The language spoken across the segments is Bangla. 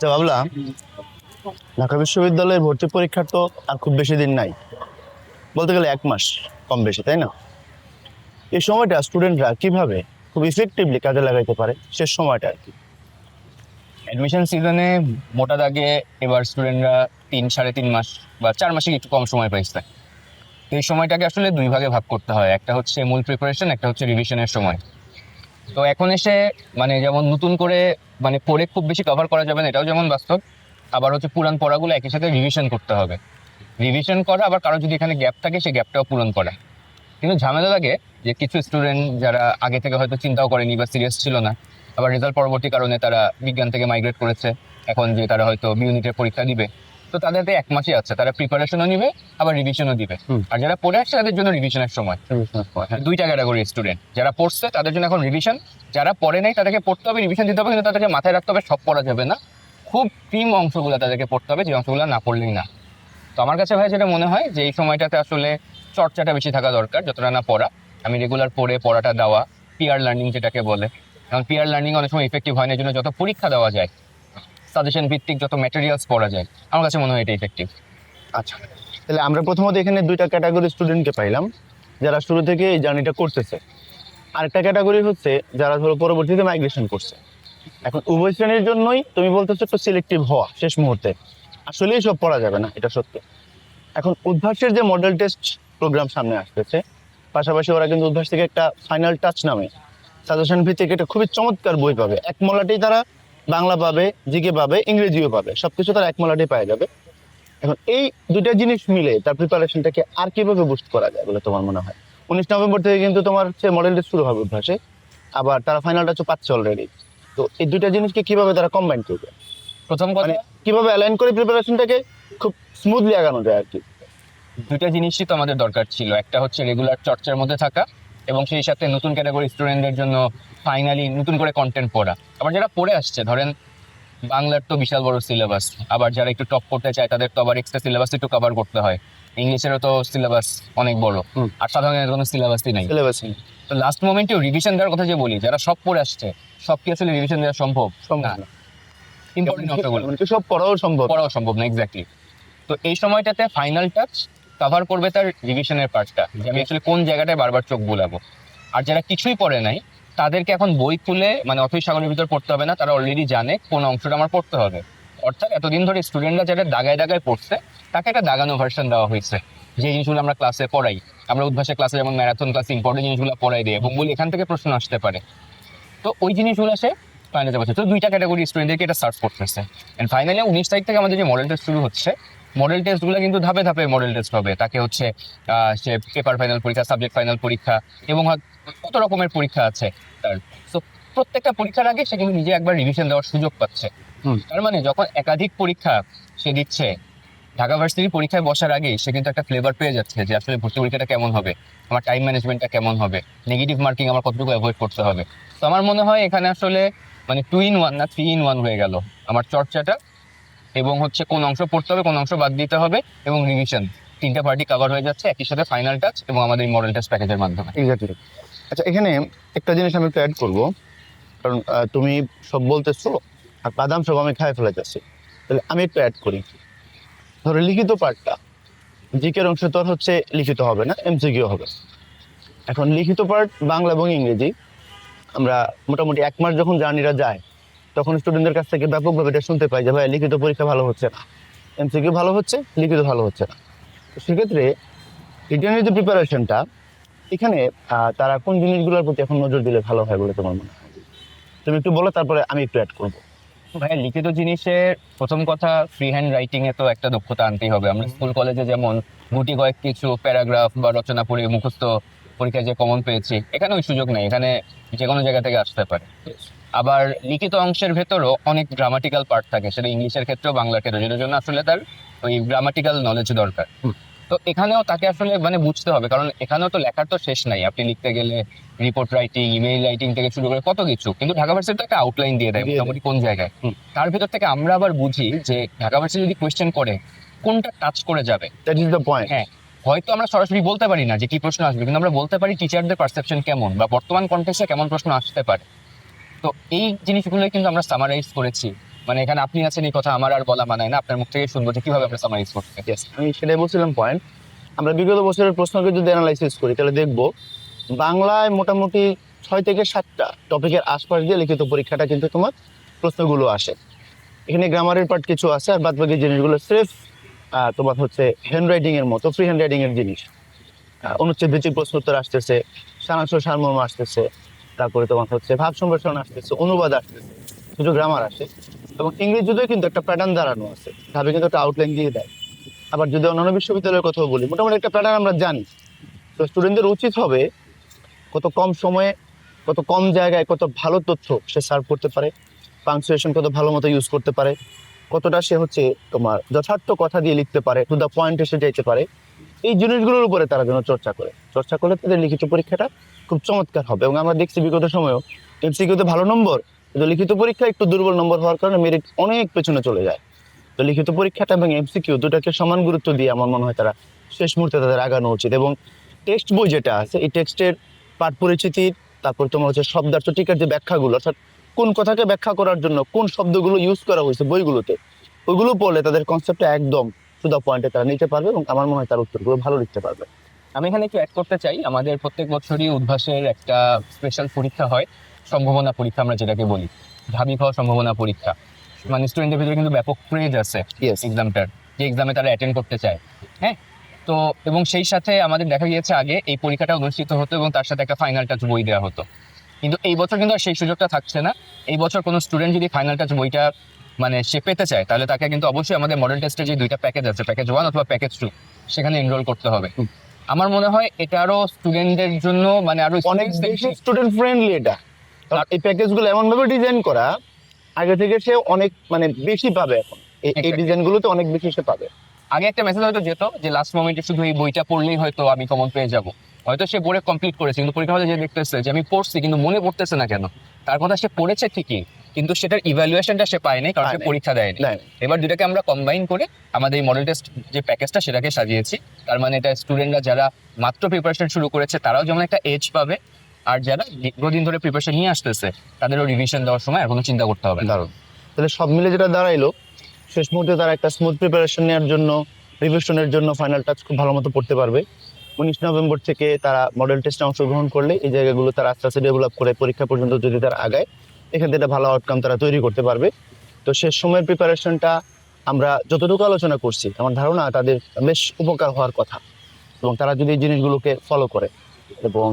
তো ভাবলাম, ঢাকা বিশ্ববিদ্যালয়ের ভর্তি পরীক্ষার তো আর খুব বেশি দিন নাই। বলতে গেলে এক মাস কম বেশি, তাই না? এই সময়টা স্টুডেন্টরা কীভাবে খুব ইফেক্টিভলি কাজে লাগাইতে পারে শেষ সময়টা আর কি। অ্যাডমিশন সিজনে মোটা দাগে এবার স্টুডেন্টরা তিন, সাড়ে তিন মাস বা চার মাসে একটু কম সময় পাইছে। তো এই সময়টাকে আসলে দুই ভাগে ভাগ করতে হয়, একটা হচ্ছে মূল প্রিপারেশন একটা হচ্ছে রিভিশনের সময়। তো এখন এসে মানে যেমন নতুন করে মানে পড়ে খুব বেশি কভার করা যাবে না, এটাও যেমন বাস্তব। আবার হচ্ছে পুরান পড়াগুলো একই সাথে রিভিশন করতে হবে। রিভিশন করা, আবার কারও যদি এখানে গ্যাপ থাকে সেই গ্যাপটাও পূরণ করা। কিন্তু ঝামেলা লাগে যে কিছু স্টুডেন্ট যারা আগে থেকে হয়তো চিন্তাও করেনি বা সিরিয়াস ছিল না, আবার রেজাল্ট পরবর্তী কারণে তারা বিজ্ঞান থেকে মাইগ্রেট করেছে। এখন যে তারা হয়তো ইউনিটের পরীক্ষা দিবে। তো তাদের হাতে এক মাসই আছে তারা প্রিপারেশনও নিবে আবার রিভিশনও দিবে। আর যারা পড়ে আসছে তাদের জন্য রিভিশনের সময়। হ্যাঁ, দুইটা ক্যাটাগরি স্টুডেন্ট যারা পড়ছে তাদের জন্য এখন রিভিশন যারা পড়ে নাই তাদেরকে পড়তে হবে রিভিশন দিতে হবে কিন্তু তাদেরকে মাথায় রাখতে হবে সব পড়া যাবে না। খুব ক্রিম অংশগুলো তাদেরকে পড়তে হবে যে অংশগুলো না পড়লেই না। তো আমার কাছে ভাই যেটা মনে হয় যে এই সময়টাতে আসলে চর্চাটা বেশি থাকা দরকার যতটা না পড়া। আমি রেগুলার পড়ে পড়াটা দেওয়া পিয়ার লার্নিং যেটাকে বলে। কারণ পিয়ার লার্নিং অনেক সময় ইফেক্টিভ হয় না এই জন্য যত পরীক্ষা দেওয়া যায় সাজেশন ভিত্তিক যত ম্যাটেরিয়ালস পড়া যায়, আমার কাছে মনে হয় এটা ইফেক্টিভ আচ্ছা তাহলে আমরা প্রথমত এখানে দুইটা ক্যাটাগরি স্টুডেন্টকে পাইলাম, যারা শুরু থেকে এই জার্নিটা করতেছে। আরেকটা ক্যাটাগরি হচ্ছে যারা ধরো পরবর্তীতে মাইগ্রেশন করছে। এখন উভয় শ্রেণির জন্যই তুমি বলতেছো একটু সিলেক্টিভ হওয়া, শেষ মুহূর্তে। আসলেই সব পড়া যাবে না, এটা সত্যি। এখন উদ্ভাসের যে মডেল টেস্ট প্রোগ্রাম সামনে আসতেছে, পাশাপাশি ওরা কিন্তু উদ্ভাস থেকে একটা ফাইনাল টাচ নামে। সাজেশন ভিত্তিক একটা খুবই চমৎকার বই পাবে। এক মলাটেই তারা বাংলা পাবে জিকে পাবে ইংরেজিও পাবে সবকিছু তারা এক মলাটেই পাওয়া যাবে। এখন এই দুইটা জিনিস মিলে তার প্রিপারেশনটাকে আর কীভাবে বুস্ট করা যায় বলে তোমার মনে হয়? উনিশ নভেম্বর থেকে কিন্তু তোমার হচ্ছে মডেল টেস্ট শুরু হবে অভ্যাসে আবার তারা ফাইনালটা হচ্ছে পাচ্ছে অলরেডি তো এই দুইটা জিনিসকে কীভাবে তারা কম্বাইন করবে? প্রথম কথা মানে কীভাবে অ্যালাইন করে প্রিপারেশনটাকে খুব স্মুথলি আগানো যায় আর কি? দুইটা জিনিসই তো আমাদের দরকার ছিল। একটা হচ্ছে রেগুলার চর্চার মধ্যে থাকা এবং সেই সাথে নতুন ক্যাটাগরি স্টুডেন্টদের জন্য ফাইনালি নতুন করে কন্টেন্ট পড়া। আবার যারা পড়ে আসছে ধরেন বাংলার তো বিশাল বড় সিলেবাস আবার যারা একটু টপ করতে চায় তাদের তো আবার এক্সট্রা সিলেবাস একটু কভার করতে হয়। ইংলিশেরও তো সিলেবাস অনেক বড় আর সাধারণত কোনো সিলেবাসই নাই। সিলেবাস তো লাস্ট মোমেন্টেও রিভিশন দেওয়ার কথা যে বলি যারা সব পড়ে আসছে সব কি আসলে রিভিশন দেওয়া সম্ভব? সম্ভব না। ইম্পর্টেন্ট সব পড়াও সম্ভব? পড়াও সম্ভব না এক্স্যাক্টলি তো এই সময়টাতে ফাইনাল টাচ কভার করবে তার রিভিশনের পার্টটা যে আমি অ্যাকচুয়ালি কোন জায়গাটায় বারবার চোখ বুলাবো। আর যারা কিছুই পড়ে নাই, তাদেরকে এখন বই খুলে মানে অথই সাগরের ভিতর পড়তে হবে না, তারা অলরেডি জানে কোন অংশটা আমার পড়তে হবে। অর্থাৎ এতদিন ধরে স্টুডেন্টরা যারা দাগায় দাগায় পড়ছে, তাকে একটা দাগানো ভার্সন দেওয়া হয়েছে। যে জিনিসগুলো আমরা ক্লাসে পড়াই। আমরা উদ্ভাসের ক্লাসে যেমন ম্যারাথন ক্লাস ইম্পর্টেন্ট জিনিসগুলো পড়াই দিই এবং বলি এখান থেকে প্রশ্ন আসতে পারে। তো ওই জিনিসগুলো সে ফাইনাল যাচ্ছে তো দুইটা ক্যাটাগরি স্টুডেন্টদেরকে এটা সার্চ করতেছে। অ্যান্ড ফাইনালি উনিশ তারিখ থেকে আমাদের যে মডেল শুরু হচ্ছে মডেল টেস্টগুলো কিন্তু ধাপে ধাপে মডেল টেস্ট হবে। তাকে হচ্ছে সে পেপার ফাইনাল পরীক্ষা সাবজেক্ট ফাইনাল পরীক্ষা এবং কত রকমের পরীক্ষা আছে তার। তো প্রত্যেকটা পরীক্ষার আগে সে কিন্তু নিজে একবার রিভিশন দেওয়ার সুযোগ পাচ্ছে। তার মানে যখন একাধিক পরীক্ষা সে দিচ্ছে ঢাকা ভার্সিটির পরীক্ষায় বসার আগেই সে কিন্তু একটা ফ্লেভার পেয়ে যাচ্ছে যে আসলে ভর্তি পরীক্ষাটা কেমন হবে আমার টাইম ম্যানেজমেন্টটা কেমন হবে নেগেটিভ মার্কিং আমার কতটুকু অ্যাভয়েড করতে হবে। তো আমার মনে হয় এখানে আসলে মানে টু ইন ওয়ান না থ্রি ইন ওয়ান হয়ে গেল। আমার চর্চাটা এবং হচ্ছে কোন অংশ পড়তে হবে, কোন অংশ বাদ দিতে হবে এবং রিভিশন তিনটা পার্টি কভার হয়ে যাচ্ছে, একই সাথে ফাইনাল টাচ এবং আমাদের মডেল টাচ প্যাকেজের মাধ্যমে। এক্স্যাক্টলি আচ্ছা এখানে একটা জিনিস আমি একটু অ্যাড করব। কারণ তুমি সব বলতেছো, আর বাদাম সব আমি খাই ফেলে যাচ্ছি তাহলে আমি একটু অ্যাড করি। ধরো, লিখিত পার্টটা জিকের অংশ তোর হচ্ছে লিখিত হবে না এমসিকিউ হবে। এখন লিখিত পার্ট বাংলা এবং ইংরেজি, আমরা মোটামুটি এক মাস যখন জার্নিরা যায় তখন স্টুডেন্টদের কাছ থেকে ব্যাপকভাবে এটা শুনতে পাই যে, ভাই, লিখিত পরীক্ষা ভালো হচ্ছে না। এমসিকিউ ভালো হচ্ছে, লিখিত ভালো হচ্ছে না। তো সেক্ষেত্রে রিটার্নের যে প্রিপারেশনটা এখানে তারা কোন জিনিসগুলোর প্রতি এখন নজর দিলে ভালো হয় বলে তোমার মনে হয়? তুমি একটু বলো, তারপরে আমি একটু অ্যাড করব। ভাই, লিখিত জিনিসের প্রথম কথা ফ্রি হ্যান্ড রাইটিং এ তো একটা দক্ষতা আনতেই হবে। আমরা স্কুল কলেজে যেমন গুটি কয়েক কিছু প্যারাগ্রাফ বা রচনা পড়ে মুখস্থ পরীক্ষায় যে কমন পেয়েছি এখানে ওই সুযোগ নেই। এখানে যে কোনো জায়গা থেকে আসতে পারে। আবার লিখিত অংশের ভেতরও অনেক গ্রামাটিক্যাল পার্ট থাকে সেটা ইংলিশের ক্ষেত্রেও বাংলার ক্ষেত্রে যেটার জন্য আসলে তার ওই গ্রামাটিক্যাল নলেজ দরকার। তো এখানেও তাকে আসলে মানে বুঝতে হবে কারণ এখানেও তো লেখার তো শেষ নাই। আপনি লিখতে গেলে রিপোর্ট রাইটিং ইমেইল রাইটিং থেকে শুরু করে কত কিছু কিন্তু ঢাকা ভার্সিটি তো একটা আউটলাইন দিয়ে দেয় মোটামুটি কোন জায়গায়। তার ভেতর থেকে আমরা আবার বুঝি যে ঢাকা ভার্সিটি যদি কোয়েশ্চেন করে কোনটা টাচ করে যাবে? দ্যাট ইজ দ্য পয়েন্ট হ্যাঁ হয়তো আমরা সরাসরি বলতে পারি না যে কি প্রশ্ন আসবে কিন্তু আমরা বলতে পারি টিচারদের পারসেপশন কেমন বা বর্তমান কন্টেক্সে কেমন প্রশ্ন আসতে পারে। তো এই জিনিসগুলো কিন্তু আমরা সামারাইজ করেছি। মানে এখানে আপনি আছেন, এই কথা আমার আর বলা মানায় না। আপনার মুখ থেকে শুনব যে কীভাবে আমরা সামারাইজ করতে আমি সেটাই বলছিলাম পয়েন্ট আমরা বিগত বছরের প্রশ্নকে যদি অ্যানালাইসিস করি, তাহলে দেখব বাংলায় মোটামুটি ছয় থেকে সাতটা টপিকের আশপাশ দিয়ে লিখিত পরীক্ষাটা কিন্তু তোমার প্রশ্নগুলো আসে। এখানে গ্রামারের পার্ট কিছু আছে, আর বাদ বাকি জিনিসগুলো স্রেফ তোমার হচ্ছে হ্যান্ড রাইটিং মতো ফ্রি হ্যান্ড রাইটিং জিনিস। অনুচ্ছেদ ভিত্তিক প্রশ্ন উত্তর আসতেছে, সারাংশ সারমর্ম আসতেছে। তারপরে তোমার হচ্ছে ভাব সম্প্রসারণ আসতেছে, অনুবাদ আসতেছে, কিছু গ্রামার আসে এবং ইংরেজিতেও কিন্তু একটা প্যাটার্ন দাঁড়ানো আছে, ভাবে কিন্তু একটা আউটলাইন দিয়ে দেয়। আবার যদি অন্যান্য বিশ্ববিদ্যালয়ের কথাও বলি, মোটামুটি একটা প্যাটার্ন আমরা জানি। তো স্টুডেন্টদের উচিত হবে কত কম সময়ে, কত কম জায়গায় কত ভালো তথ্য সে সার্ভ করতে পারে পাংচুয়েশন কত ভালো মতো ইউজ করতে পারে, কতটা সে হচ্ছে তোমার যথার্থ কথা দিয়ে লিখতে পারে টু দ্য পয়েন্ট এসে যাইতে পারে। এই জিনিসগুলোর উপরে তারা যেন চর্চা করে। চর্চা করলে তাদের লিখিত পরীক্ষাটা খুব চমৎকার হবে এবং আমরা দেখছি বিগত সময়েও এমসিকিউতে ভালো নম্বর, কিন্তু লিখিত পরীক্ষা একটু দুর্বল নম্বর হওয়ার কারণে মেরিট অনেক পেছনে চলে যায়। তো লিখিত পরীক্ষাটা এবং এমসিকিউ দুটাকে সমান গুরুত্ব দিয়ে আমার মনে হয় তারা শেষ মুহূর্তে তাদের আগানো উচিত এবং টেক্সট বই যেটা আছে, এই টেক্সটের পাঠ পরিচিতির তারপর তোমার হচ্ছে শব্দার্থ টিকার যে ব্যাখ্যাগুলো, অর্থাৎ কোন কথাকে ব্যাখ্যা করার জন্য কোন শব্দগুলো ইউজ করা হয়েছে বইগুলোতে, ওইগুলো পড়লে তাদের কনসেপ্টটা একদম টু দ্য পয়েন্টে তারা নিতে পারবে এবং আমার মনে হয় তার উত্তরগুলো ভালো লিখতে পারবে। আমি এখানে একটু অ্যাড করতে চাই আমাদের প্রত্যেক বছরই উদ্ভাসের একটা স্পেশাল পরীক্ষা হয় সম্ভাবনা পরীক্ষা আমরা যেটাকে বলি ঢাবি খাওয়া সম্ভাবনা পরীক্ষা। মানে স্টুডেন্টদের ভিতরে কিন্তু ব্যাপক ক্রেজ আছে এক্সামটার যে এক্সামে তারা অ্যাটেন্ড করতে চায় হ্যাঁ? তো এবং সেই সাথে আমাদের দেখা গিয়েছে আগে এই পরীক্ষাটা অনুষ্ঠিত হতো এবং তার সাথে একটা ফাইনাল টাচ বই দেওয়া হতো। কিন্তু এই বছর কিন্তু আর সেই সুযোগটা থাকছে না। এই বছর কোনো স্টুডেন্ট যদি ফাইনাল টাচ বইটা মানে সে পেতে চায় তাহলে তাকে কিন্তু অবশ্যই আমাদের মডেল টেস্টের যে দুইটা প্যাকেজ আছে প্যাকেজ ওয়ান অথবা প্যাকেজ টু সেখানে এনরোল করতে হবে। আমার মনে হয় এটা আরও স্টুডেন্টদের জন্য মানে আরও অনেক বেশি স্টুডেন্ট ফ্রেন্ডলি এটা। এই প্যাকেজগুলো এমন ভাবে ডিজাইন করা আগে থেকে সে অনেক মানে বেশি পাবে এখন। এই-. ডিজাইনগুলোতে অনেক বেশি সে পাবে। আগে একটা মেসেজ হয়তো যেত যে লাস্ট মোমেন্টে শুধু এই বইটা পড়লেই হয়তো আমি কমন পেয়ে যাব। হয়তো সে পড়ে কমপ্লিট করেছে কিন্তু পরীক্ষা হলে যে দেখতেছে যে আমি পড়ছি কিন্তু মনে পড়তেছে না কেন? তার কথা সে পড়েছে ঠিকই। কিন্তু সেটার ইভ্যালুয়েশনটা সে পায়নি কারণ সে পরীক্ষা দেয়নি। দেয় এবার দুটাকে আমরা কম্বাইন করে আমাদের এই মডেল টেস্ট যে প্যাকেজটা সেটাকে সাজিয়েছি। তার মানে এটা স্টুডেন্টরা যারা মাত্র প্রিপারেশন শুরু করেছে তারাও যেমন একটা এজ পাবে আর যারা দীর্ঘদিন ধরে প্রিপারেশন নিয়ে আসতেছে তাদেরও রিভিশন দেওয়ার সময় আর কোনো চিন্তা করতে হবে না। দারুণ। তাহলে সব মিলে যেটা দাঁড়াইলো শেষ মুহূর্তে তারা একটা স্মুথ প্রিপারেশন নেওয়ার জন্য রিভিশনের জন্য ফাইনাল টাচ খুব ভালো মতো পড়তে পারবে। উনিশ নভেম্বর থেকে তারা মডেল টেস্টে অংশগ্রহণ করলে এই জায়গাগুলো তারা আস্তে আস্তে ডেভেলপ করে পরীক্ষা পর্যন্ত যদি তারা আগায় এখান থেকে ভালো আউটকাম তারা তৈরি করতে পারবে। তো শেষ সময়ের প্রিপারেশনটা আমরা যতটুকু আলোচনা করছি, আমার ধারণা তাদের বেশ উপকার হওয়ার কথা। এবং তারা যদি এই জিনিসগুলোকে ফলো করে এবং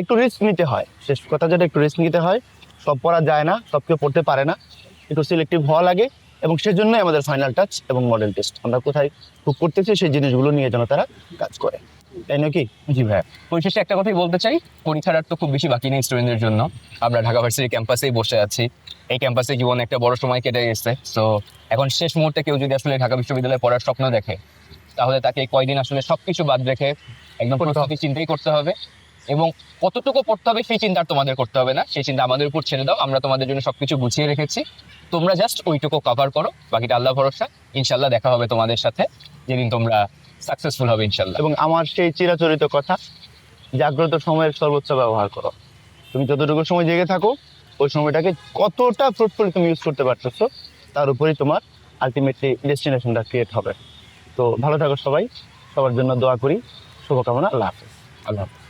একটু রিস্ক নিতে হয়, শেষ কথা যেটা একটু রিস্ক নিতে হয়, সব পড়া যায় না, সব কেউ পড়তে পারে না, একটু সিলেক্টিভ হওয়া লাগে এবং সেজন্যই আমাদের ফাইনাল টাচ এবং মডেল টেস্ট আমরা কোথায় খুব করতেছি, সেই জিনিসগুলো নিয়ে যেন তারা কাজ করে। তাই নাকি জি ভাই পরিশেষে একটা কথাই বলতে চাই পরীক্ষার আর তো খুব বেশি বাকি নেই স্টুডেন্টদের জন্য। আমরা ঢাকা ভার্সিটি ক্যাম্পাসেই বসে আছি। এই ক্যাম্পাসে জীবনে একটা বড় সময় কেটে গেছে। তো এখন শেষ মুহূর্তে কেউ যদি আসলে ঢাকা বিশ্ববিদ্যালয়ে পড়ার স্বপ্ন দেখে তাহলে তাকে কয়দিন আসলে সবকিছু বাদ রেখে একদম। প্রস্তুতি চিন্তাই করতে হবে। এবং কতটুকু পড়তে হবে সেই চিন্তা তোমাদের করতে হবে না। সেই চিন্তা আমাদের উপর ছেড়ে দাও। আমরা তোমাদের জন্য সবকিছু গুছিয়ে রেখেছি। তোমরা জাস্ট ওইটুকু কভার করো। বাকিটা আল্লাহ ভরসা। ইনশাল্লাহ দেখা হবে তোমাদের সাথে। যেদিন তোমরা সাকসেসফুল হবে ইনশাল্লাহ এবং আমার সেই চিরাচরিত কথা, জাগ্রত সময়ের সর্বোচ্চ ব্যবহার করো। তুমি যতটুকু সময় জেগে থাকো, ওই সময়টাকে কতটা ফ্রুটফুল তুমি ইউজ করতে পারতেছো, তার উপরেই তোমার আলটিমেটলি ডেস্টিনেশনটা ক্রিয়েট হবে। তো ভালো থাকো সবাই, সবার জন্য দোয়া করি। শুভকামনা, আল্লাহ হাফেজ। আল্লাহ হাফেজ।